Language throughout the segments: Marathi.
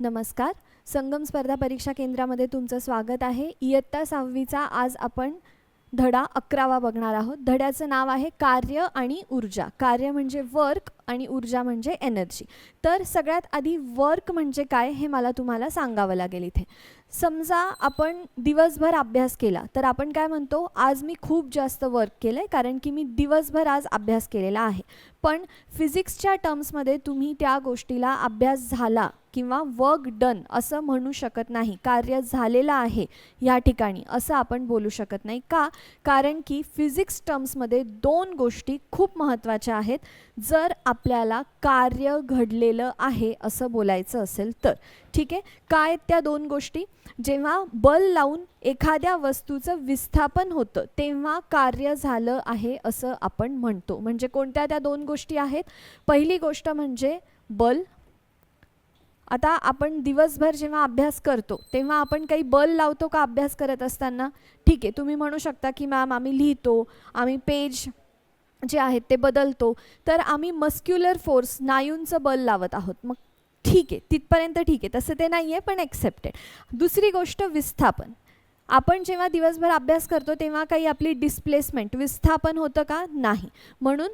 नमस्कार. संगम स्पर्धा परीक्षा केंद्रामध्ये तुमचं स्वागत आहे. इयत्ता सहावीचा आज आपण धडा अकरावा बघणार आहोत. धड्याचं नाव आहे कार्य आणि ऊर्जा. कार्य म्हणजे वर्क आणि ऊर्जा म्हणजे एनर्जी तर सगळ्यात आधी वर्क म्हणजे काय हे मला तुम्हाला सांगावं लागेल इथे. समजा आपण दिवसभर अभ्यास केला तर आपण काय म्हणतो आज मी खूप जास्त वर्क केलं आहे कारण की मी दिवसभर आज अभ्यास केलेला आहे. पण फिजिक्सच्या टर्म्समध्ये तुम्ही त्या गोष्टीला अभ्यास झाला किंवा वर्क डन असं म्हणू शकत नाही कार्य झालेलं आहे या ठिकाणी असं आपण बोलू शकत नाही. का? कारण की फिजिक्स टर्म्समध्ये दोन गोष्टी खूप महत्त्वाच्या आहेत. जर आपल्याला कार्य घडलेलं आहे असं बोलायचं असेल तर. ठीक आहे? काय त्या दोन गोष्टी? जेव्हा बल लावून एखाद्या वस्तूचं विस्थापन होतं तेव्हा कार्य झालं आहे असं आपण म्हणतो. म्हणजे कोणत्या त्या दोन गोष्टी आहेत? पहिली गोष्ट म्हणजे बल. आता आपण दिवसभर जेव्हा अभ्यास करतो तेव्हा आपण काही बल लावतो का अभ्यास करत असताना? ठीक आहे तुम्ही म्हणू शकता की मॅम आम्ही लिहितो आम्ही पेज जे आहेत ते बदलतो. तर आम्ही मस्क्युलर फोर्स नायूंचं बल लावत आहोत. मग ठीक आहे तिथपर्यंत ठीक आहे. तसं ते नाही आहे पण ॲक्सेप्टेड दुसरी गोष्ट विस्थापन. आपण जेव्हा दिवसभर अभ्यास करतो तेव्हा काही आपली डिस्प्लेसमेंट विस्थापन होतं का? नाही. म्हणून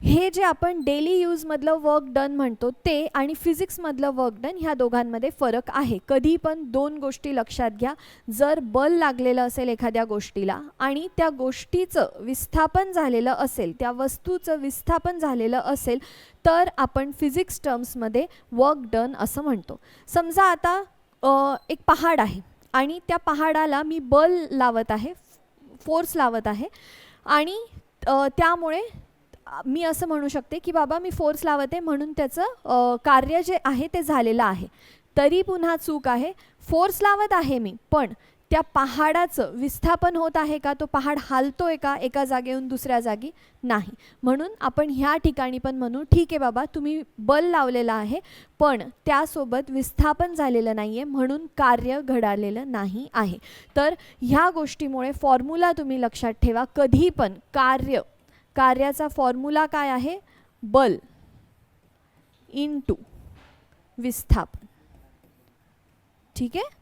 हे जे आपण डेली यूजमधलं वर्क डन म्हणतो ते आणि फिजिक्समधलं वर्क डन ह्या दोघांमध्ये फरक आहे. कधी पण दोन गोष्टी लक्षात घ्या. जर बल लागलेलं असेल एखाद्या गोष्टीला आणि त्या गोष्टीचं विस्थापन झालेलं असेल त्या वस्तूचं विस्थापन झालेलं असेल तर आपण फिजिक्स टर्म्समध्ये वर्क डन असं म्हणतो. समजा आता एक पहाड आहे आणि त्या पहाडाला मी बल लावत आहे फोर्स लावत आहे आणि त्यामुळे मी असं म्हणू शकते की बाबा मी फोर्स लावते म्हणून त्याचं कार्य जे आहे ते झालेलं आहे. तरी पुन्हा चूक आहे. फोर्स लावत आहे मी पण त्या पहाडाचं विस्थापन होत आहे का? तो पहाड हालतोय का? एका जागेहून दुसऱ्या जागी नाही. म्हणून आपण ह्या ठिकाणी पण म्हणू ठीक आहे बाबा तुम्ही बल लावलेलं आहे पण त्यासोबत विस्थापन झालेलं नाही आहे म्हणून कार्य घडालेलं नाही आहे. तर ह्या गोष्टीमुळे फॉर्म्युला तुम्ही लक्षात ठेवा. कधी पण कार्य कार्याचा फॉर्म्युला काय आहे? बल इन टू विस्थापन. ठीक आहे?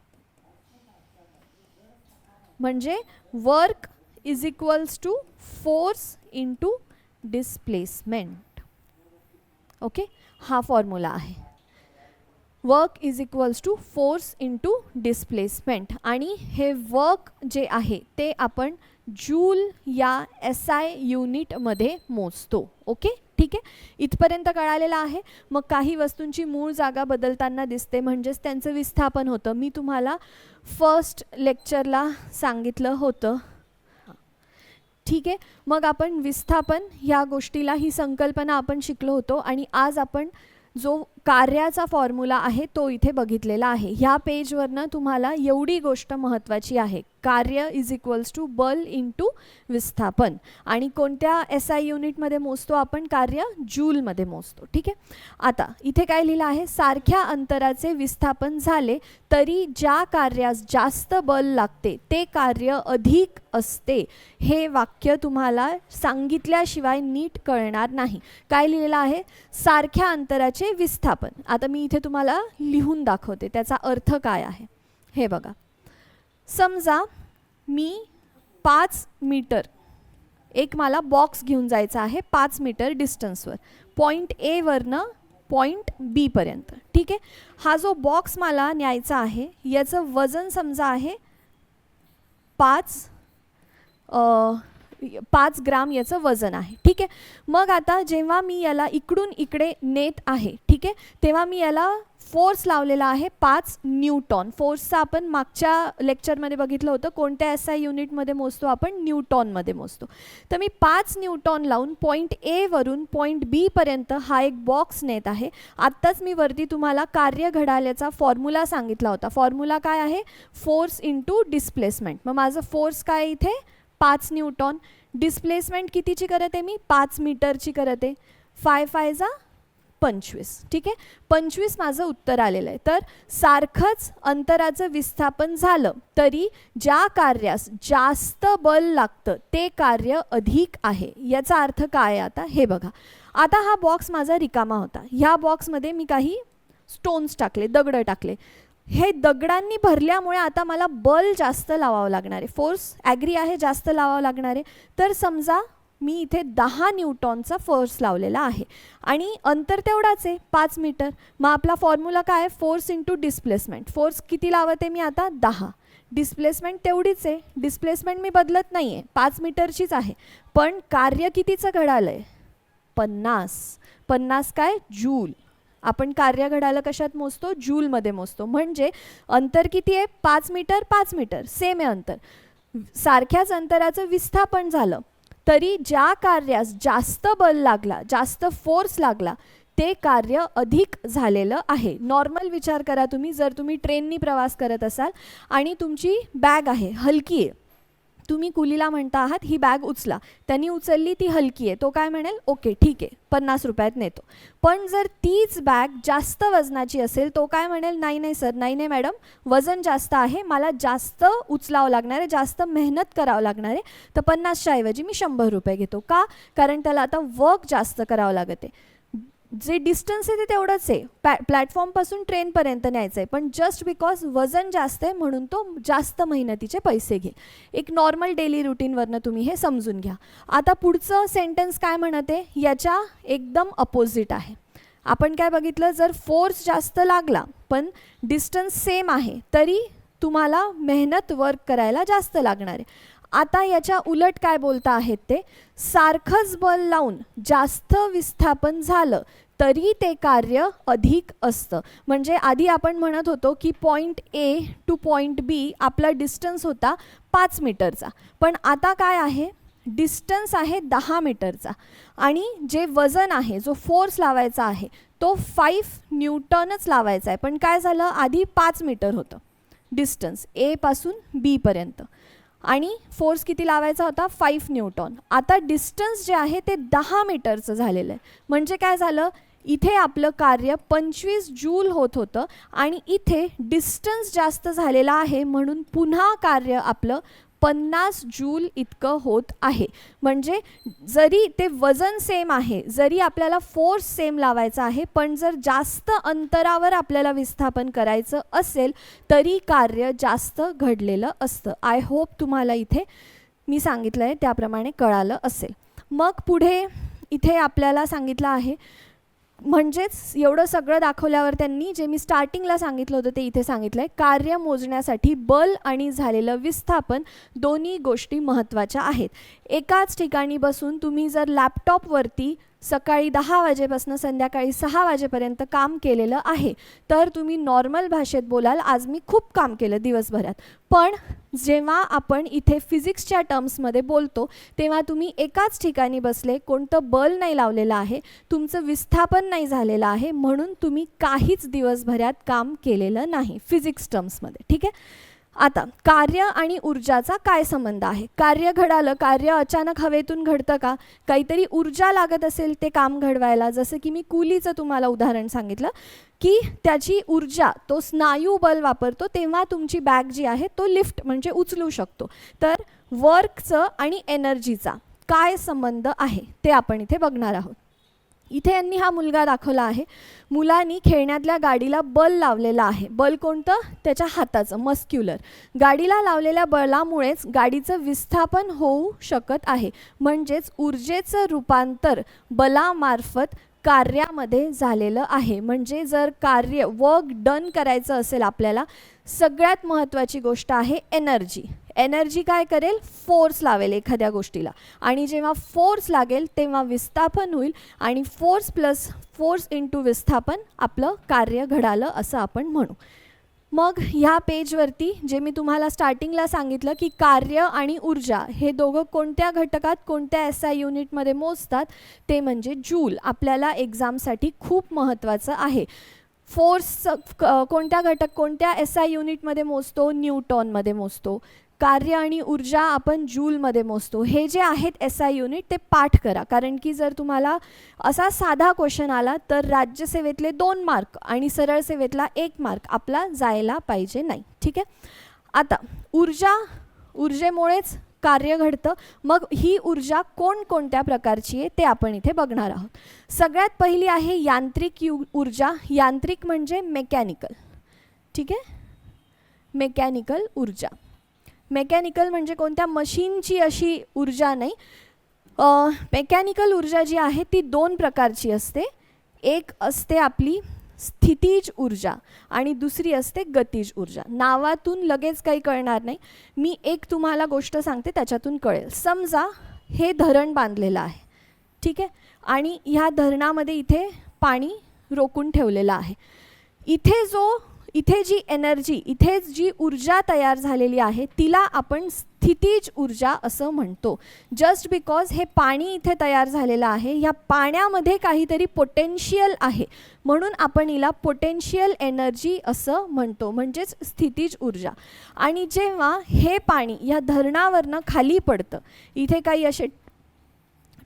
म्हणजे work is equals to force into displacement okay हा फॉर्म्युला आहे. Work is equals to force into displacement आणि हे वर्क जे आहे ते आपण जूल या एस आय युनिटमध्ये मोजतो. ओके ठीक आहे? इथपर्यंत कळालेलं आहे. मग काही वस्तूंची मूळ जागा बदलताना दिसते. म्हणजेच त्यांचं विस्थापन होतं. मी तुम्हाला फर्स्ट लेक्चरला सांगितलं होतं. ठीक आहे? मग आपण विस्थापन ह्या गोष्टीला ही संकल्पना आपण शिकलो होतो. आणि आज आपण जो कार्याचा फॉर्म्युला आहे तो इथे बघितलेला आहे. ह्या पेजवरनं तुम्हाला एवढी गोष्ट महत्त्वाची आहे. कार्य इज इक्वल्स टू बल इन टू विस्थापन. आणि कोणत्या एस आय युनिटमध्ये मोजतो आपण? कार्य जूलमध्ये मोजतो. ठीक आहे? आता इथे काय लिहिलं आहे? सारख्या अंतराचे विस्थापन झाले तरी ज्या कार्यास जास्त बल लागते ते कार्य अधिक असते. हे वाक्य तुम्हाला सांगितल्याशिवाय नीट कळणार नाही. काय लिहिलेलं आहे? सारख्या अंतराचे विस्थापन. आता मी इथे तुम्हाला लिहून दाखवते त्याचा अर्थ काय आहे. हे बघा. समजा मी पाच मीटर एक मला बॉक्स घेऊन जायचा आहे पाच मीटर डिस्टन्सवर पॉईंट एवरनं पॉईंट बीपर्यंत ठीक आहे? हा जो बॉक्स मला न्यायचा आहे याचं वजन समजा आहे पाच पाच ग्राम याचं वजन आहे. ठीक आहे? मग आता जेव्हा मी याला इकडून इकडे नेत आहे ठीक आहे? तेव्हा मी याला फोर्स लावलेला आहे पाच न्यूटॉन. फोर्सचा आपण मागच्या लेक्चरमध्ये बघितलं होतं कोणत्या एस आय युनिटमध्ये मोजतो आपण? न्यूटॉनमध्ये मोजतो. तर मी पाच न्यूटॉन लावून पॉईंट एवरून पॉईंट बीपर्यंत हा एक बॉक्स नेत आहे. आत्ताच मी वरती तुम्हाला कार्य घडाल्याचा फॉर्म्युला सांगितला होता. फॉर्म्युला काय आहे? फोर्स इंटू डिस्प्लेसमेंट मग माझं फोर्स काय इथे? पाच न्यूटॉन. डिस्प्लेसमेंट कितीची करत आहे मी? पाच मीटरची करत. आहे फाय फायजा पंचवीस. ठीक आहे? पंचवीस माझं उत्तर आलेलं आहे. तर सारखंच अंतराचं विस्थापन झालं तरी ज्या कार्यास जास्त बल लागतं ते कार्य अधिक आहे. याचा अर्थ काय आता? हे बघा. आता हा बॉक्स माझा रिकामा होता. ह्या बॉक्समध्ये मी काही स्टोन्स टाकले दगडं टाकले. हे दगडांनी भरल्यामुळे आता मला बल जास्त लावावं लागणार आहे. फोर्स ॲग्री आहे जास्त लावावं लागणार आहे. तर समजा मी इथे दहा न्यूटॉनचा फोर्स लावलेला आहे. आणि अंतर तेवढाच आहे पाच मीटर. मग आपला फॉर्म्युला काय आहे? फोर्स इंटू डिस्प्लेसमेंट फोर्स किती लावते मी आता? दहा. डिस्प्लेसमेंट तेवढीच आहे. डिस्प्लेसमेंट मी बदलत नाही आहे पाच मीटरचीच आहे. पण कार्य कितीचं घडालं आहे पन्नास. पन्नास काय? जूल. आपण कार्यघडाला कशात मोजतो? जूलमध्ये मोजतो. म्हणजे अंतर किती आहे? पाच मीटर पाच मीटर. सेम आहे अंतर. सारख्याच अंतराचं विस्थापन झालं. तरी ज्या कार्यास जास्त बल लागला जास्त फोर्स लागला ते कार्य अधिक झालेलं आहे. नॉर्मल विचार करा तुम्ही. जर तुम्ही ट्रेननी प्रवास करत असाल आणि तुमची बॅग आहे हलकी आहे तुम्ही कुलीला म्हणता आहात ही बॅग उचला. त्यांनी उचलली ती हलकी आहे. तो काय म्हणेल ओके ठीक आहे पन्नास रुपयात नेतो. पण जर तीच बॅग जास्त वजनाची असेल तो काय म्हणेल नाही नाही सर नाही नाही मॅडम वजन जास्त आहे मला जास्त उचलावं लागणार आहे जास्त मेहनत करावं लागणार आहे तर पन्नासच्या ऐवजी मी शंभर रुपये घेतो. का? कारण त्याला आता वर्क जास्त करावं लागत आहे. जे डिस्टन्स आहे ते तेवढंच आहे. पॅ प्लॅटफॉर्मपासून ट्रेनपर्यंत न्यायचं आहे पण जस्ट बिकॉज वजन जास्त आहे म्हणून तो जास्त मेहनतीचे पैसे घेईल. एक नॉर्मल डेली रुटीनवरनं तुम्ही हे समजून घ्या. आता पुढचं सेंटेन्स काय म्हणत आहे? याच्या एकदम अपोजिट आहे. आपण काय बघितलं? जर फोर्स जास्त लागला पण डिस्टन्स सेम आहे तरी तुम्हाला मेहनत वर्क करायला जास्त लागणार आहे. आता याच्या उलट काय बोलता आहेत ते? सारखंच बल लावून जास्त विस्थापन झालं तरी ते कार्य अधिक असतं. म्हणजे आधी आपण म्हणत होतो की point A to point B आपला डिस्टन्स होता पाच मीटरचा. पण आता काय आहे? डिस्टन्स आहे दहा मीटरचा. आणि जे वजन आहे जो फोर्स लावायचा आहे तो फाईव्ह न्यूटनच लावायचा आहे. पण काय झालं? आधी पाच मीटर होतं. डिस्टन्स एपासून बीपर्यंत आणि फोर्स किती लावायचा होता? Five newton. आता डिस्टन्स जे आहे ते दहा मीटरचं झालेलं आहे. म्हणजे काय झालं? इथे आपलं कार्य पंचवीस जूल होत होतं आणि इथे डिस्टन्स जास्त झालेला आहे म्हणून पुन्हा कार्य आपलं पन्नास जूल इतकं होत आहे. म्हणजे जरी ते वजन सेम आहे जरी आपल्याला फोर्स सेम लावायचा आहे पण जर जास्त अंतरावर आपल्याला विस्थापन करायचं असेल तरी कार्य जास्त घडलेलं असतं. आय होप तुम्हाला इथे मी सांगितलं आहे त्याप्रमाणे कळालं असेल. मग पुढे इथे आपल्याला सांगितलं आहे म्हणजेच एवढं सगळं दाखवल्यावर त्यांनी जे मी स्टार्टिंगला सांगितलं होतं ते इथे सांगितलं आहे कार्य मोजण्यासाठी बल आणि झालेलं विस्थापन दोन्ही गोष्टी महत्त्वाच्या आहेत. एकाच ठिकाणी बसून तुम्ही जर लॅपटॉपवरती सकाळी दहा वाजेपासून संध्याकाळी सहा वाजेपर्यंत काम केलेलं आहे. तर तुम्ही नॉर्मल भाषेत बोलाल आज मी खूप काम केलं दिवसभरात. पण जेव्हा आपण इथे फिजिक्सच्या टर्म्समध्ये बोलतो तेव्हा तुम्ही एकाच ठिकाणी बसले कोणतं बल नाही लावलेलं आहे तुमचं विस्थापन नाही झालेलं आहे म्हणून तुम्ही काहीच दिवसभरात काम केलेलं नाही फिजिक्स टर्म्समध्ये ठीक आहे? आता कार्य आणि ऊर्जाचा काय संबंध आहे? कार्य घडालं कार्य अचानक हवेतून घडतं का? काहीतरी ऊर्जा लागत असेल ते काम घडवायला जसं की मी कुलीचं तुम्हाला उदाहरण सांगितलं की त्याची ऊर्जा तो स्नायू बल वापरतो तेव्हा तुमची बॅग जी आहे तो लिफ्ट म्हणजे उचलू शकतो. तर वर्कचं आणि एनर्जीचा काय संबंध आहे ते आपण इथे बघणार आहोत. इथे यांनी हा मुलगा दाखवला आहे. मुलांनी खेळण्यातल्या गाडीला बल लावलेला आहे. बल कोणतं? त्याच्या हाताचं मस्क्युलर गाडीला लावलेल्या बलामुळेच गाडीचं विस्थापन होऊ शकत आहे. म्हणजेच ऊर्जेचं रूपांतर बलामार्फत कार्यामध्ये झालेलं आहे. म्हणजे जर कार्य वर्क डन करायचं असेल आपल्याला सगळ्यात महत्त्वाची गोष्ट आहे एनर्जी एनर्जी काय करेल? फोर्स लावेल एखाद्या गोष्टीला. आणि जेव्हा फोर्स लागेल तेव्हा विस्थापन होईल आणि फोर्स प्लस फोर्स इंटू विस्थापन आपलं कार्य घडालं असं आपण म्हणू. मग ह्या पेजवरती जे मी तुम्हाला स्टार्टिंगला सांगितलं की कार्य आणि ऊर्जा हे दोघं कोणत्या घटकात कोणत्या एस आय युनिटमध्ये मोजतात ते म्हणजे जूल. आपल्याला एक्झामसाठी खूप महत्त्वाचं आहे. फोर्स कोणत्या घटक कोणत्या एस आय युनिटमध्ये मोजतो? न्यूटॉनमध्ये मोजतो. कार्य आणि ऊर्जा आपण जूलमध्ये मोजतो. हे जे आहेत एस आय युनिट ते पाठ करा. कारण की जर तुम्हाला असा साधा क्वेश्चन आला तर राज्यसेवेतले दोन मार्क आणि सरळ सेवेतला एक मार्क आपला जायला पाहिजे नाही. ठीक आहे? आता ऊर्जा ऊर्जेमुळेच कार्य घडतं. मग ही ऊर्जा कोणकोणत्या प्रकारची आहे ते आपण इथे बघणार आहोत. सगळ्यात पहिली आहे यांत्रिक यू ऊर्जा. यांत्रिक म्हणजे मेकॅनिकल ठीक आहे? मेकॅनिकल ऊर्जा. मेकॅनिकल म्हणजे कोणत्या मशीनची अशी ऊर्जा नाही. मेकॅनिकल ऊर्जा जी आहे ती दोन प्रकारची असते. एक असते आपली स्थितीज ऊर्जा आणि दुसरी असते गतिज ऊर्जा. नावातून लगेच काही कळणार नाही. मी एक तुम्हाला गोष्ट सांगते त्याच्यातून कळेल. समजा हे धरण बांधलेलं आहे. ठीक आहे? आणि ह्या धरणामध्ये इथे पाणी रोखून ठेवलेलं आहे. इथे जो इथे जी एनर्जी इथे जी ऊर्जा तयार झालेली आहे तिला आपण स्थितीज ऊर्जा असं म्हणतो. जस्ट बिकॉज हे पाणी इथे तयार झालेलं आहे ह्या पाण्यामध्ये काहीतरी पोटेन्शियल आहे. म्हणून आपण हिला पोटेन्शियल एनर्जी असं म्हणतो म्हणजेच स्थितीज ऊर्जा. आणि जेव्हा हे पाणी या धरणावरनं खाली पडतं इथे काही असे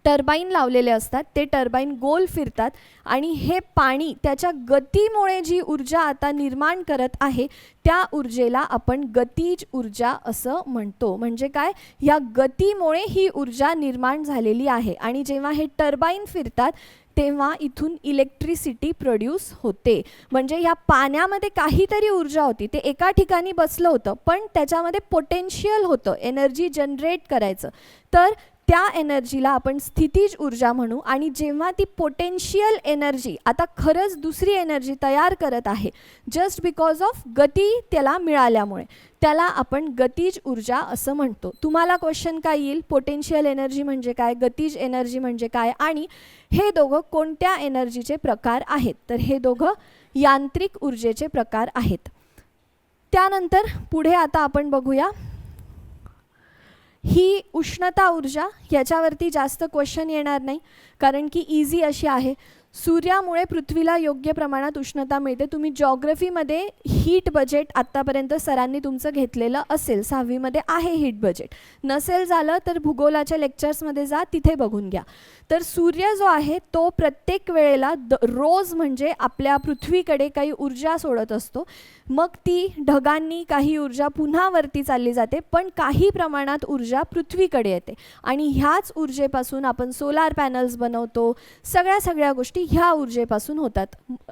टर्बाईन लावलेले असतात ते टर्बाईन गोल फिरतात आणि हे पाणी त्याच्या गतीमुळे जी ऊर्जा आता निर्माण करत आहे त्या ऊर्जेला आपण गतीज ऊर्जा असं म्हणतो. म्हणजे काय? या गतीमुळे ही ऊर्जा निर्माण झालेली आहे आणि जेव्हा हे टर्बाईन फिरतात तेव्हा इथून इलेक्ट्रिसिटी प्रोड्यूस होते. म्हणजे ह्या पाण्यामध्ये काहीतरी ऊर्जा होती ते एका ठिकाणी बसलं होतं पण त्याच्यामध्ये पोटेन्शियल होतं एनर्जी जनरेट करायचं. तर त्या एनर्जीला आपण स्थितीज ऊर्जा म्हणू आणि जेव्हा ती पोटेन्शियल एनर्जी आता खरंच दुसरी एनर्जी तयार करत आहे जस्ट बिकॉज ऑफ गती त्याला मिळाल्यामुळे. त्याला आपण गतीज ऊर्जा असं म्हणतो. तुम्हाला क्वेश्चन काय येईल? पोटेन्शियल एनर्जी म्हणजे काय? गतीज एनर्जी म्हणजे काय? आणि हे दोघं कोणत्या एनर्जीचे प्रकार आहेत? तर हे दोघं यांत्रिक ऊर्जेचे प्रकार आहेत. त्यानंतर पुढे आता आपण बघूया. ही उष्णता ऊर्जा याच्यावरती जास्त क्वेश्चन येणार नाही. कारण की इझी अशी आहे. सूर्यामुळे पृथ्वीला योग्य प्रमाणात उष्णता मिळते. तुम्ही जॉग्रफीमध्ये हीट बजेट आत्तापर्यंत सरांनी तुमचं घेतलेलं असेल. सहावीमध्ये आहे हीट बजेट नसेल झालं तर भूगोलाच्या लेक्चर्समध्ये जा तिथे बघून घ्या. तर सूर्य जो आहे तो प्रत्येक वेळेला द रोज म्हणजे आपल्या पृथ्वीकडे काही ऊर्जा सोडत असतो. मग ती ढगांनी काही ऊर्जा पुन्हा वरती चालली जाते पण काही प्रमाणात ऊर्जा पृथ्वीकडे येते. आणि ह्याच ऊर्जेपासून आपण सोलार पॅनल्स बनवतो सगळ्या सगळ्या गोष्टी ह्या ऊर्जेपासून होतात.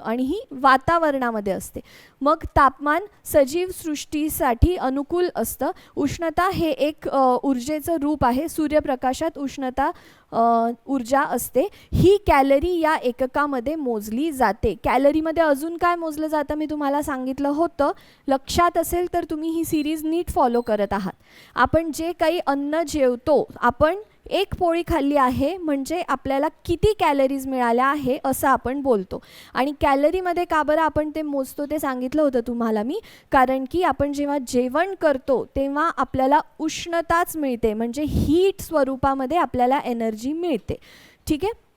आणि ही वातावरणामध्ये असते. मग तापमान सजीव सृष्टीसाठी अनुकूल असतं. उष्णता हे एक ऊर्जेचं रूप आहे. सूर्यप्रकाशात उष्णता ऊर्जा असते. ही कॅलरी या एककामध्ये मोजली जाते. कॅलरीमध्ये अजून काय मोजलं जातं? मी तुम्हाला सांगितलं होतं. लक्षात असेल तर तुम्ही ही सिरीज नीट फॉलो करत आहात. आपण जे काही अन्न जेवतो आपण एक पोळी खाल्ली आहे म्हणजे आपल्याला किती कॅलरीज मिळाल्या आहे असं आपण बोलतो. आणि कॅलरीमध्ये का बरं आपण ते मोजतो ते सांगितलं होतं तुम्हाला मी. कारण की आपण जेव्हा जेवण करतो तेव्हा आपल्याला उष्णताच मिळते. म्हणजे हीट स्वरूपामध्ये आपल्याला एनर्जी मिळते. ठीक आहे?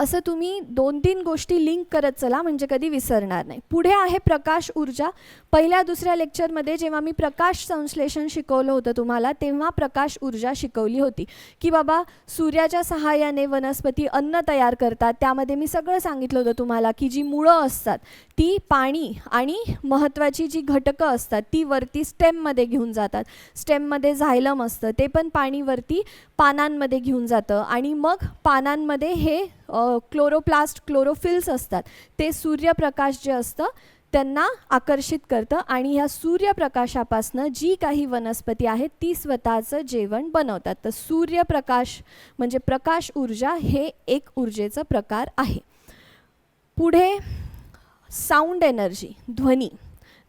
असं तुम्ही दोन तीन गोष्टी लिंक करत चला म्हणजे कधी विसरणार नाही. पुढे आहे प्रकाश ऊर्जा. पहिल्या दुसऱ्या लेक्चरमध्ये जेव्हा मी प्रकाश संश्लेषण शिकवलं होतं तुम्हाला तेव्हा प्रकाश ऊर्जा शिकवली होती. की बाबा सूर्याच्या सहाय्याने वनस्पती अन्न तयार करतात. त्यामध्ये मी सगळं सांगितलं होतं तुम्हाला की जी मुळं असतात ती पाणी आणि महत्त्वाची जी घटकं असतात ती वरती स्टेममध्ये घेऊन जातात. स्टेममध्ये झायलम असतं ते पण पाणी वरती पानांमध्ये घेऊन जातं आणि मग पानांमध्ये हे क्लोरोप्लास्ट क्लोरोफिल्स असतात. ते सूर्यप्रकाश जे असतं त्यांना आकर्षित करतं आणि ह्या सूर्यप्रकाशापासनं जी काही वनस्पती आहेत ती स्वतःचं जेवण बनवतात. तर सूर्यप्रकाश म्हणजे प्रकाश ऊर्जा हे एक ऊर्जेचं प्रकार आहे. पुढे साऊंड एनर्जी ध्वनी.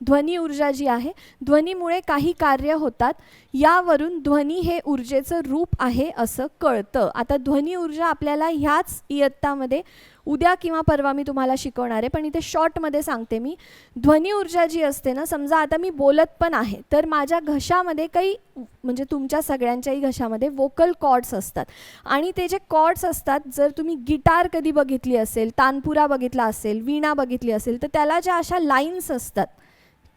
ध्वनी ऊर्जा जी आहे ध्वनीमुळे काही कार्य होतात. यावरून ध्वनी हे ऊर्जेचं रूप आहे असं कळतं. आता ध्वनी ऊर्जा आपल्याला ह्याच इयत्तामध्ये उद्या किंवा परवा मी तुम्हाला शिकवणार आहे पण इथे शॉर्टमध्ये सांगते मी. ध्वनी ऊर्जा जी असते ना समजा आता मी बोलत पण आहे तर माझ्या घशामध्ये काही म्हणजे तुमच्या सगळ्यांच्याही घशामध्ये वोकल कॉर्ड्स असतात. आणि ते जे कॉर्ड्स असतात जर तुम्ही गिटार कधी बघितली असेल तानपुरा बघितला असेल वीणा बघितली असेल तर त्याला ज्या अशा लाईन्स असतात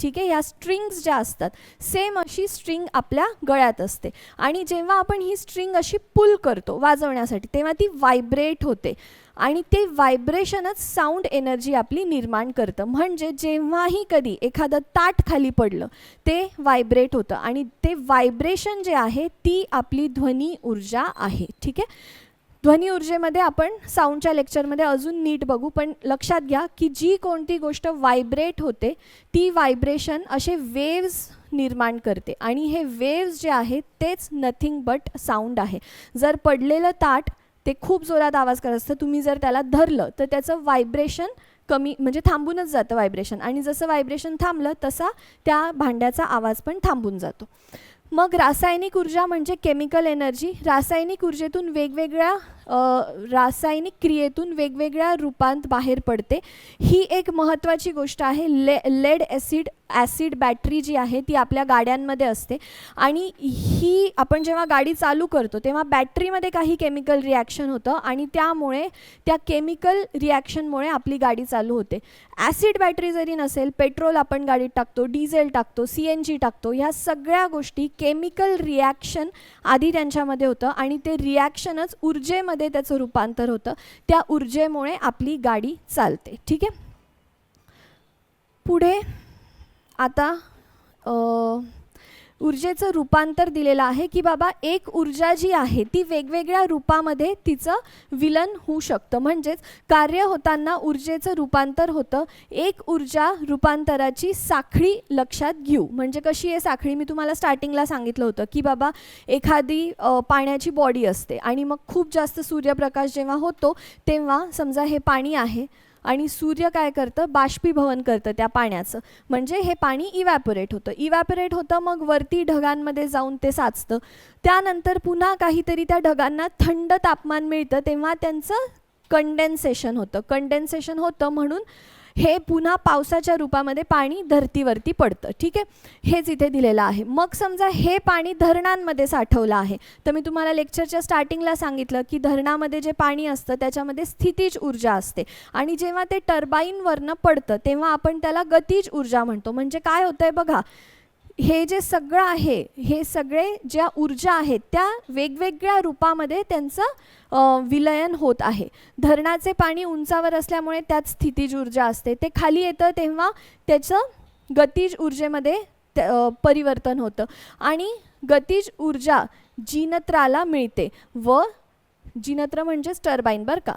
ठीक आहे? या स्ट्रिंग्स ज्या असतात सेम अशी स्ट्रिंग आपल्या गळ्यात असते. आणि जेव्हा आपण ही स्ट्रिंग अशी पुल करतो वाजवण्यासाठी तेव्हा ती व्हायब्रेट होते. आणि ते व्हायब्रेशनच साऊंड एनर्जी आपली निर्माण करतं. म्हणजे जेव्हाही कधी एखादं ताट खाली पडलं ते व्हायब्रेट होतं. आणि ते व्हायब्रेशन जे आहे ती आपली ध्वनी ऊर्जा आहे. ठीक आहे? ध्वनी ऊर्जेमध्ये आपण साऊंडच्या लेक्चरमध्ये अजून नीट बघू पण लक्षात घ्या की जी कोणती गोष्ट व्हायब्रेट होते ती व्हायब्रेशन असे वेव्ज निर्माण करते. आणि हे वेव्ज जे आहेत तेच नथिंग बट साऊंड आहे. जर पडलेलं ताट ते खूप जोरात आवाज करत असतं तुम्ही जर त्याला धरलं तर त्याचं व्हायब्रेशन कमी म्हणजे थांबूनच जातं व्हायब्रेशन आणि जसं व्हायब्रेशन थांबलं तसा त्या भांड्याचा आवाज पण थांबून जातो. मग रासायनिक ऊर्जा म्हणजे केमिकल एनर्जी रासायनिक ऊर्जेतून वेगवेगळ्या रासायनिक क्रियेतून वेगवेगळ्या रूपांत बाहेर पडते. ही एक महत्त्वाची गोष्ट आहे. ले लेड ॲसिड ॲसिड बॅटरी जी आहे ती आपल्या गाड्यांमध्ये असते. आणि ही आपण जेव्हा गाडी चालू करतो तेव्हा बॅटरीमध्ये काही केमिकल रिॲक्शन होतं आणि त्यामुळे त्या केमिकल रिॲक्शनमुळे आपली गाडी चालू होते. ॲसिड बॅटरी जरी नसेल पेट्रोल आपण गाडीत टाकतो डिझेल टाकतो सी एन जी टाकतो ह्या सगळ्या गोष्टी केमिकल रिॲक्शन आधी त्यांच्यामध्ये होतं आणि ते रिॲक्शनच ऊर्जेमध्ये त्याचं रूपांतर होतं. त्या ऊर्जेमुळे आपली गाडी चालते. ठीक आहे? पुढे आता ऊर्जेचं रूपांतर दिलेलं आहे की बाबा एक ऊर्जा जी आहे ती वेगवेगळ्या रूपामध्ये तिचं विलन होऊ शकतं. म्हणजेच कार्य होताना ऊर्जेचं रूपांतर होतं. एक ऊर्जा रूपांतराची साखळी लक्षात घेऊ. म्हणजे कशी आहे साखळी? मी तुम्हाला स्टार्टिंगला सांगितलं होतं की बाबा एखादी पाण्याची बॉडी असते आणि मग खूप जास्त सूर्यप्रकाश जेव्हा होतो तेव्हा समजा हे पाणी आहे. आणि सूर्य काय करतं? बाष्पीभवन करतं त्या पाण्याचं. म्हणजे हे पाणी इव्हॅपोरेट होतं. इव्हॅपोरेट होतं मग वरती ढगांमध्ये जाऊन ते साचतं. त्यानंतर पुन्हा काहीतरी त्या ढगांना थंड तापमान मिळतं तेव्हा त्यांचं कंडेन्सेशन होतं. कंडेन्सेशन होतं म्हणून हे पुन्हा पावसाच्या रूपामध्ये पाणी धरतीवरती पडतं. ठीक आहे? हेच इथे दिलेलं आहे. मग समजा हे पाणी धरणांमध्ये साठवलं आहे. तर मी तुम्हाला लेक्चरच्या स्टार्टिंगला सांगितलं की धरणामध्ये जे पाणी असतं त्याच्यामध्ये स्थितीज ऊर्जा असते. आणि जेव्हा ते टर्बाईनवरनं पडतं तेव्हा आपण त्याला गतीज ऊर्जा म्हणतो. म्हणजे काय होतंय बघा? हे जे सगळं आहे हे सगळे ज्या ऊर्जा आहेत त्या वेगवेगळ्या रूपामध्ये त्यांचं विलयन होत आहे. धरणाचे पाणी उंचावर असल्यामुळे त्यात स्थितीज ऊर्जा असते. ते खाली येतं तेव्हा त्याचं गतीज ऊर्जेमध्ये त- परिवर्तन होतं. आणि गतीज ऊर्जा जिनत्राला मिळते व जिनत्र म्हणजेच टर्बाईन बरं का?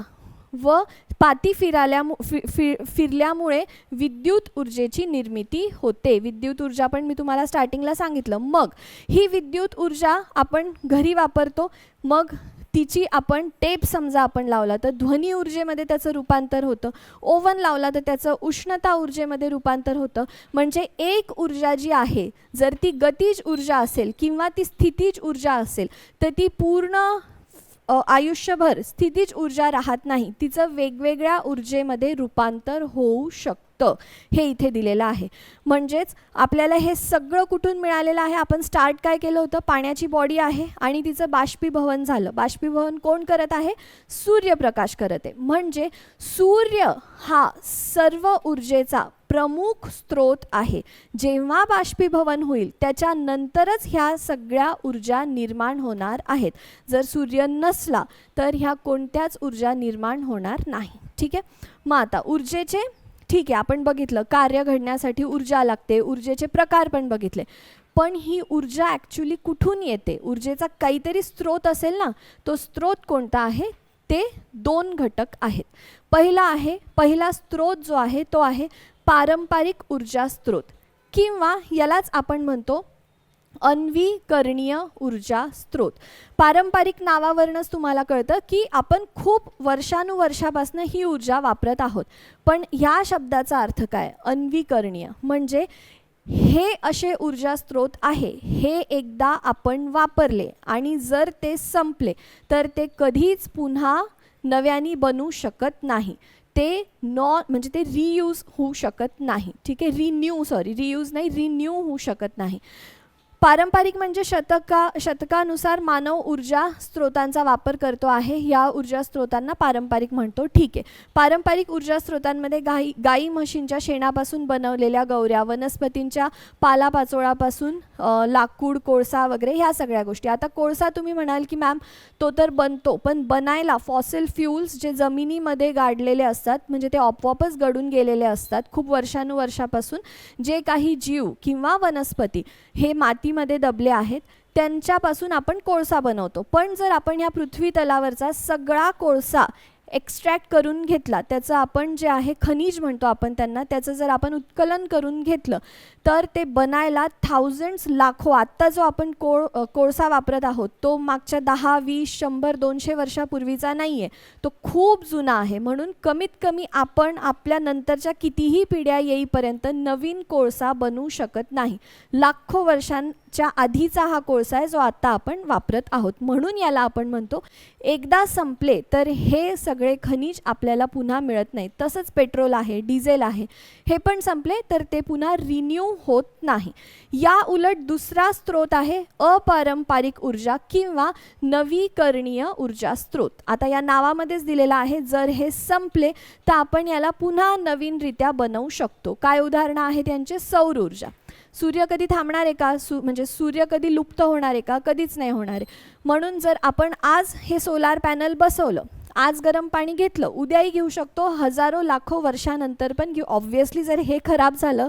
व पाती फिराल्या फि, फि, फिरल्यामुळे विद्युत ऊर्जेची निर्मिती होते. विद्युत ऊर्जा पण मी तुम्हाला स्टार्टिंगला सांगितलं. मग ही विद्युत ऊर्जा आपण घरी वापरतो. मग तिची आपण टेप समजा आपण लावला तर ध्वनी ऊर्जेमध्ये त्याचं रूपांतर होतं. ओव्हन लावला तर त्याचं उष्णता ऊर्जेमध्ये रूपांतर होतं. म्हणजे एक ऊर्जा जी आहे जर ती गतीज ऊर्जा असेल किंवा ती स्थितीज ऊर्जा असेल तर ती पूर्ण आयुष्यभर स्थितीच ऊर्जा राहत नाही. तिचं वेगवेगळ्या ऊर्जेमध्ये रूपांतर होऊ शकतं हे इथे दिलेलं आहे. म्हणजेच आपल्याला हे सगळं कुठून मिळालेलं आहे? आपण स्टार्ट काय केलं होतं? पाण्याची बॉडी आहे आणि तिचं बाष्पीभवन झालं. बाष्पीभवन कोण करत आहे? सूर्यप्रकाश करत आहे. म्हणजे सूर्य हा सर्व ऊर्जेचा प्रमुख स्रोत आहे. जेव्हा बाष्पीभवन होईल त्याच्यानंतरच ह्या सगळ्या ऊर्जा निर्माण होणार आहेत. जर सूर्य नसला तर ह्या कोणत्याच ऊर्जा निर्माण होणार नाही. ठीक आहे? मग आता ऊर्जेचे ठीक आहे आपण बघितलं कार्य घडण्यासाठी ऊर्जा लागते ऊर्जेचे प्रकार पण बघितले. पण ही ऊर्जा ॲक्च्युली कुठून येते? ऊर्जेचा काहीतरी स्रोत असेल ना तो स्रोत कोणता आहे? ते दोन घटक आहेत. पहिला आहे पहिला स्रोत जो आहे तो आहे पारंपरिक ऊर्जा स्रोत किंवा यालाच आपण म्हणतो अन्वीकरणीय ऊर्जा स्रोत. पारंपरिक नावावरूनच तुम्हाला कळतं की आपण खूप वर्षानुवर्षापासून ही ऊर्जा वापरत आहोत. पण ह्या शब्दाचा अर्थ काय? अन्वीकरणीय. म्हणजे हे असे ऊर्जा स्रोत आहे हे एकदा आपण वापरले आणि जर ते संपले तर ते कधीच पुन्हा नव्याने बनू शकत नाही. ते नॉ म्हणजे ते रियूज होऊ शकत नाही. ठीक आहे? रिन्यू सॉरी रियूज नाही रिन्यू होऊ शकत नाही. पारंपरिक म्हणजे शतका शतकानुसार मानव ऊर्जा स्रोतांचा वापर करतो आहे. या ऊर्जा स्रोतांना पारंपरिक म्हणतो. ठीक आहे. पारंपरिक ऊर्जा स्रोतांमध्ये गाई गाई म्हशींच्या शेणापासून बनवलेल्या गौऱ्या वनस्पतींच्या पालापाचोळापासून लाकूड कोळसा वगैरे ह्या सगळ्या गोष्टी. आता कोळसा तुम्ही म्हणाल की मॅम तो तर बनतो पण बनायला फॉसिल फ्युल्स जे जमिनीमध्ये गाडलेले असतात म्हणजे ते आपोआपच गडून गेलेले असतात खूप वर्षानुवर्षापासून जे काही जीव किंवा वनस्पती हे माती मातीमध्ये दबले आहेत त्यांच्यापासून आपण कोळसा बनवतो. पण जर आपण या पृथ्वी तलावरचा सगळा कोळसा एक्स्ट्रॅक्ट करून घेतला त्याचं आपण जे आहे खनिज म्हणतो आपण त्यांना त्याचं जर आपण उत्कलन करून घेतलं तर ते बनायला थाउजंड्स लाखो आत्ता जो आपण कोळ कोळसा वापरत आहोत तो मागच्या दहा वीस शंभर दोनशे वर्षापूर्वीचा नाही आहे तो खूप जुना आहे. म्हणून कमीत कमी आपण आपल्या नंतरच्या कितीही पिढ्या येईपर्यंत नवीन कोळसा बनवू शकत नाही. लाखो वर्षांच्या आधीचा हा कोळसा आहे जो आत्ता आपण वापरत आहोत. म्हणून याला आपण म्हणतो एकदा संपले तर हे सगळे खनिज आपल्याला पुन्हा मिळत नाही तसंच पेट्रोल आहे डिझेल आहे. हे पण संपले तर ते पुन्हा रिन्यू होत नाही. या उलट दुसरा स्रोत आहे अपारंपरिक ऊर्जा किंवा नवीकरणीय ऊर्जा स्रोत. आता या नावामध्येच दिलेला आहे जर हे संपले तर आपण याला पुन्हा नवीनरित्या बनवू शकतो. काय उदाहरणं आहेत यांचे? सौर ऊर्जा. सूर्य कधी थांबणार आहे का? सू म्हणजे सूर्य कधी लुप्त होणार आहे का? कधीच नाही होणार आहे. म्हणून जर आपण आज हे सोलार पॅनल बसवलं आज गरम पाणी घेतलं उद्याही घेऊ शकतो. हजारो लाखो वर्षानंतर पण घेऊ. ऑब्व्हियसली जर हे खराब झालं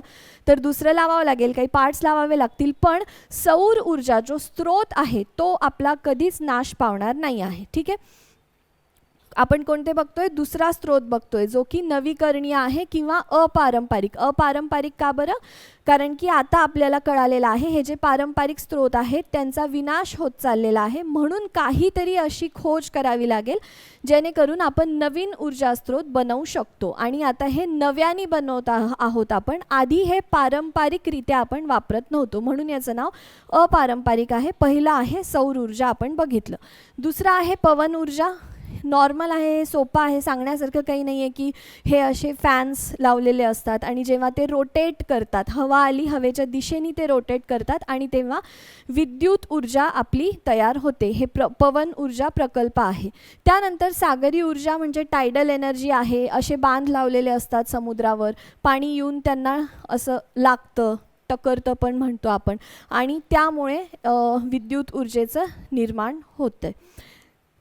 तर दुसरं लावावं लागेल. काही पार्ट्स लावावे लागतील. पण सौर ऊर्जा जो स्रोत आहे तो आपला कधीच नाश पावणार नाही आहे. ठीक आहे? आपण कोणते बघतोय? दुसरा स्रोत बघतोय जो की नवीकरणीय आहे किंवा अपारंपरिक. अपारंपरिक का बरं? कारण की आता आपल्याला कळालेलं आहे हे जे पारंपरिक स्रोत आहेत त्यांचा विनाश होत चाललेला आहे. म्हणून काहीतरी अशी खोज करावी लागेल जेणेकरून आपण नवीन ऊर्जा स्रोत बनवू शकतो. आणि आता हे नव्याने बनवत आह- आहोत आपण. आधी हे पारंपरिकरित्या आपण वापरत नव्हतो. म्हणून याचं नाव अपारंपरिक आहे. पहिलं आहे सौर ऊर्जा आपण बघितलं. दुसरं आहे पवन ऊर्जा. नॉर्मल आहे सोपं आहे सांगण्यासारखं काही नाही आहे की हे असे फॅन्स लावलेले असतात आणि जेव्हा ते रोटेट करतात हवा आली हवेच्या दिशेने ते रोटेट करतात आणि तेव्हा विद्युत ऊर्जा आपली तयार होते. हे प्र पवन ऊर्जा प्रकल्प आहे. त्यानंतर सागरी ऊर्जा म्हणजे टायडल एनर्जी आहे. असे बांध लावलेले असतात समुद्रावर. पाणी येऊन त्यांना असं लागतं टकरतं पण म्हणतो आपण. आणि त्यामुळे विद्युत ऊर्जेचं निर्माण होतं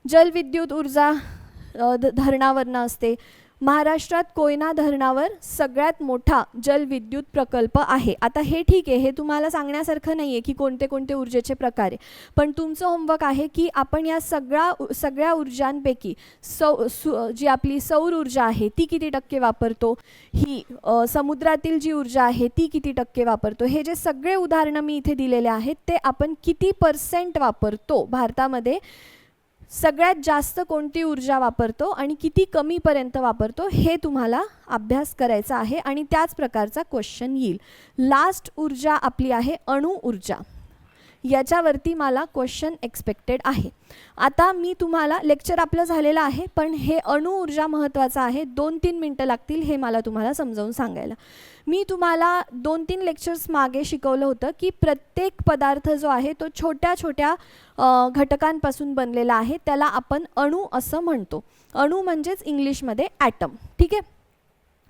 जलविद्युत ऊर्जा ध- धरणावरनं असते. महाराष्ट्रात कोयना धरणावर सगळ्यात मोठा जलविद्युत प्रकल्प आहे. आता हे ठीक आहे हे तुम्हाला सांगण्यासारखं नाही आहे की कोणते कोणते ऊर्जेचे प्रकार आहे. पण तुमचं होमवर्क आहे की आपण या सगळ्या उ- सगळ्या ऊर्जांपैकी सौ सु जी आपली सौर ऊर्जा आहे ती किती टक्के वापरतो? ही समुद्रातील जी ऊर्जा आहे ती किती टक्के वापरतो? हे जे सगळे उदाहरणं मी इथे दिलेले आहेत ते आपण किती पर्सेंट वापरतो? भारतामध्ये सगळ्यात जास्त कोणती ऊर्जा वापरतो आणि किती कमीपर्यंत वापरतो हे तुम्हाला अभ्यास करायचा आहे आणि त्याच प्रकारचा क्वेश्चन येईल. लास्ट ऊर्जा आपली आहे अणु ऊर्जा. याच्यावरती मला क्वेश्चन एक्सपेक्टेड आहे. आता मी तुम्हाला लेक्चर आपलं झालेलं आहे पण हे अणु ऊर्जा महत्त्वाचं आहे. दोन तीन मिनटं लागतील हे मला तुम्हाला समजावून सांगायला. मी तुम्हाला दोन तीन लेक्चर्स मागे शिकवलं होतं की प्रत्येक पदार्थ जो आहे तो छोट्या छोट्या घटकांपासून बनलेला आहे. त्याला आपण अणू असं म्हणतो. अणू म्हणजेच इंग्लिशमध्ये ॲटम ठीक आहे?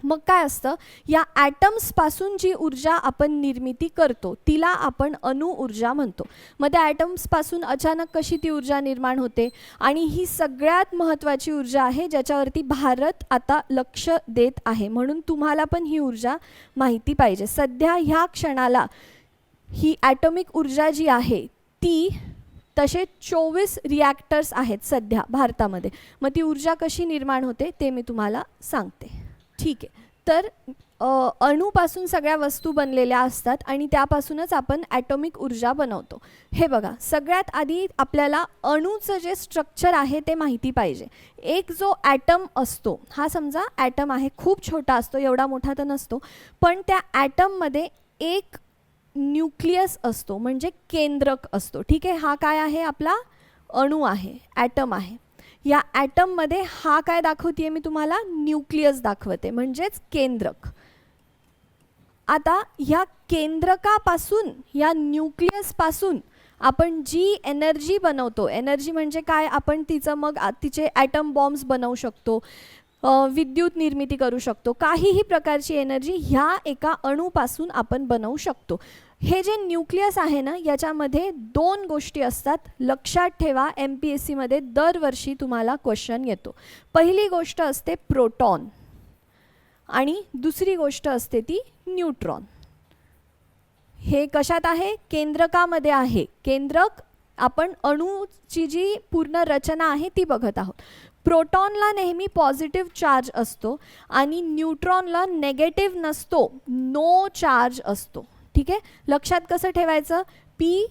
मग काय असतं? या ॲटम्सपासून जी ऊर्जा आपण निर्मिती करतो तिला आपण अणुऊर्जा म्हणतो. मग त्या ॲटम्सपासून अचानक कशी ती ऊर्जा निर्माण होते? आणि ही सगळ्यात महत्त्वाची ऊर्जा आहे ज्याच्यावरती भारत आता लक्ष देत आहे. म्हणून तुम्हाला पण ही ऊर्जा माहिती पाहिजे. सध्या ह्या क्षणाला ही ॲटॉमिक ऊर्जा जी आहे ती तसे चोवीस रिॲक्टर्स आहेत सध्या भारतामध्ये. मग ती ऊर्जा कशी निर्माण होते ते मी तुम्हाला सांगते. ठीक आहे. तर अणूपासून सगळ्या वस्तू बनलेल्या असतात आणि त्यापासूनच आपण ॲटॉमिक ऊर्जा बनवतो. हे बघा सगळ्यात आधी आपल्याला अणूचं जे स्ट्रक्चर आहे ते माहिती पाहिजे. एक जो ॲटम असतो हा समजा ॲटम आहे खूप छोटा असतो एवढा मोठा तर नसतो पण त्या ॲटममध्ये एक न्यूक्लियस असतो म्हणजे केंद्रक असतो. ठीक आहे हा काय आहे आपला? अणू आहे ॲटम आहे. या ॲटममध्ये हा काय दाखवते मी तुम्हाला? न्यूक्लियस दाखवते म्हणजेच केंद्रक. आता ह्या केंद्रकापासून या न्यूक्लियसपासून आपण जी एनर्जी बनवतो एनर्जी म्हणजे काय? आपण तिचं मग तिचे ॲटम बॉम्ब्स बनवू शकतो विद्युत निर्मिती करू शकतो काहीही प्रकारची एनर्जी ह्या एका अणूपासून आपण बनवू शकतो. हे जे न्यूक्लियस आहे ना याच्यामध्ये दोन गोष्टी असतात. लक्षात ठेवा एम पी एस सीमध्ये दरवर्षी तुम्हाला क्वेश्चन येतो. पहिली गोष्ट असते प्रोटॉन. आणि दुसरी गोष्ट असते ती न्यूट्रॉन. हे कशात आहे? केंद्रकामध्ये आहे. केंद्रक आपण अणूची जी पूर्ण रचना आहे ती बघत आहोत. प्रोटॉनला नेहमी पॉझिटिव्ह चार्ज असतो आणि न्यूट्रॉनला नेगेटिव्ह नसतो नो चार्ज असतो. ठीक आहे? लक्षात कसं ठेवायचं? पी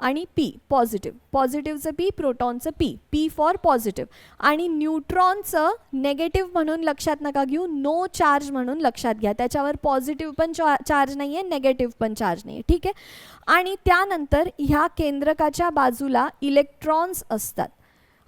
आणि पी पॉझिटिव्ह पॉझिटिव्हचं पी प्रोटॉनचं पी पी फॉर पॉझिटिव्ह आणि न्यूट्रॉनचं नेगेटिव्ह म्हणून लक्षात नका घेऊ. नो चार्ज म्हणून लक्षात घ्या. त्याच्यावर पॉझिटिव्ह पण चा चार्ज नाही आहे नेगेटिव्ह पण चार्ज नाही आहे ठीक आहे? आणि त्यानंतर ह्या केंद्रकाच्या बाजूला इलेक्ट्रॉन्स असतात.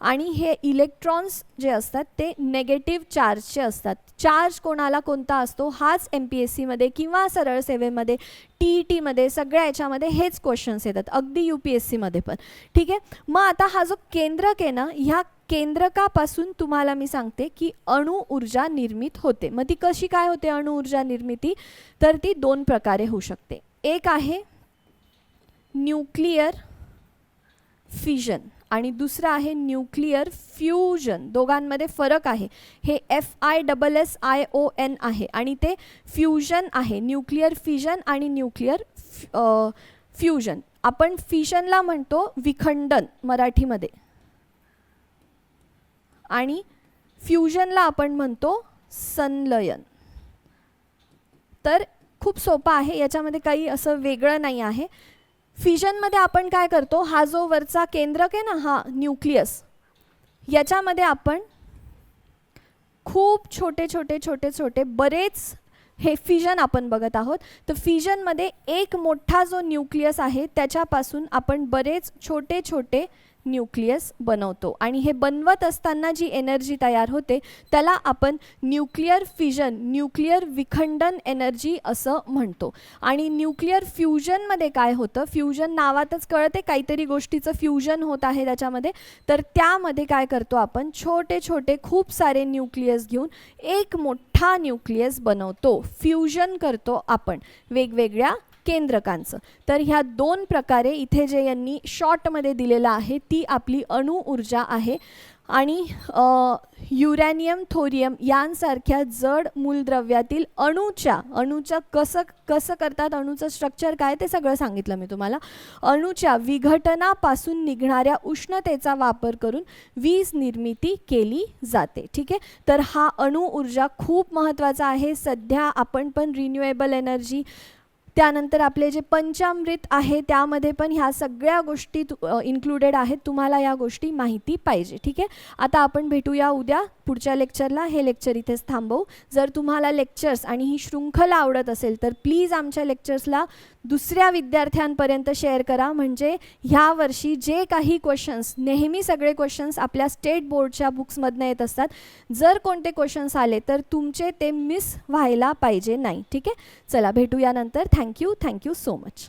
आणि हे इलेक्ट्रॉन्स जे असतात ते नेगेटिव्ह चार्जचे असतात. चार्ज कोणाला कोणता असतो? हाच एम पी एस सीमध्ये किंवा सरळ सेवेमध्ये टी ई टीमध्ये सगळ्या याच्यामध्ये हेच क्वेश्चन्स येतात. अगदी यू पी एस सीमध्ये पण. ठीक आहे? मग आता हा जो केंद्रक आहे ना ह्या केंद्रकापासून तुम्हाला मी सांगते की अणु ऊर्जा निर्मित होते. मग ती कशी काय होते अणु ऊर्जा निर्मिती? तर ती दोन प्रकारे होऊ शकते. एक आहे न्यूक्लिअर फिजन आणि दुसरं आहे न्यूक्लिअर फ्युजन. दोघांमध्ये फरक आहे. हे F I double S I O N आहे आणि ते फ्युजन आहे. न्यूक्लिअर फिजन आणि न्यूक्लिअर फ्युजन आपण फिशनला म्हणतो विखंडन मराठीमध्ये. आणि फ्युजनला आपण म्हणतो संलयन. तर खूप सोपं आहे. याच्यामध्ये काही असं वेगळं नाही आहे. फिजनमध्ये आपण काय करतो? हा जो वरचा केंद्रक आहे ना हा न्यूक्लियस याच्यामध्ये आपण खूप छोटे छोटे छोटे छोटे बरेच हे फिजन आपण बघत आहोत. तर फिजनमध्ये एक मोठा जो न्यूक्लियस आहे त्याच्यापासून आपण बरेच छोटे छोटे न्यूक्लियस बनवतो. आणि हे बनवत असताना जी एनर्जी तयार होते त्याला आपण न्यूक्लिअर फिजन न्यूक्लिअर विखंडन एनर्जी असं म्हणतो. आणि न्यूक्लिअर फ्युजनमध्ये काय होतं? फ्युजन नावातच कळते काहीतरी गोष्टीचं फ्युजन होत आहे त्याच्यामध्ये. तर त्यामध्ये काय करतो आपण? छोटे छोटे खूप सारे न्यूक्लियस घेऊन एक मोठा न्यूक्लियस बनवतो. फ्युजन करतो आपण. वेगवेगळ्या केंद्रकांचं. तर ह्या दोन प्रकारे इथे जे यांनी शॉर्टमध्ये दिलेलं आहे ती आपली अणु ऊर्जा आहे. आणि युरॅनियम थोरियम यांसारख्या जड मूलद्रव्यातील अणूच्या अणूच्या कसं कसं करतात अणूचं स्ट्रक्चर काय ते सगळं सांगितलं मी तुम्हाला. अणूच्या विघटनापासून निघणाऱ्या उष्णतेचा वापर करून वीज निर्मिती केली जाते. ठीक आहे? तर हा अणु ऊर्जा खूप महत्त्वाचा आहे. सध्या आपण पण रिन्युएबल एनर्जी त्यानंतर आपले जे पंचामृत आहे त्यामध्ये पण ह्या सगळ्या गोष्टी इन्क्लुडेड आहेत. तुम्हाला या गोष्टी माहिती पाहिजे ठीक आहे? आता आपण भेटूया उद्या पुढच्या लेक्चरला हे लेक्चर इथेच थांबवू. जर तुम्हाला लेक्चर्स आणि ही शृंखला आवडत असेल तर प्लीज आमच्या लेक्चर्सला दुसऱ्या विद्यार्थ्यांपर्यंत शेअर करा. म्हणजे ह्या वर्षी जे काही क्वेश्चन्स नेहमी सगळे क्वेश्चन्स आपल्या स्टेट बोर्डच्या बुक्समधनं येत असतात. जर कोणते क्वेश्चन्स आले तर तुमचे ते मिस व्हायला पाहिजे नाही. ठीक आहे? चला भेटूया नंतर. Thank you thank you so much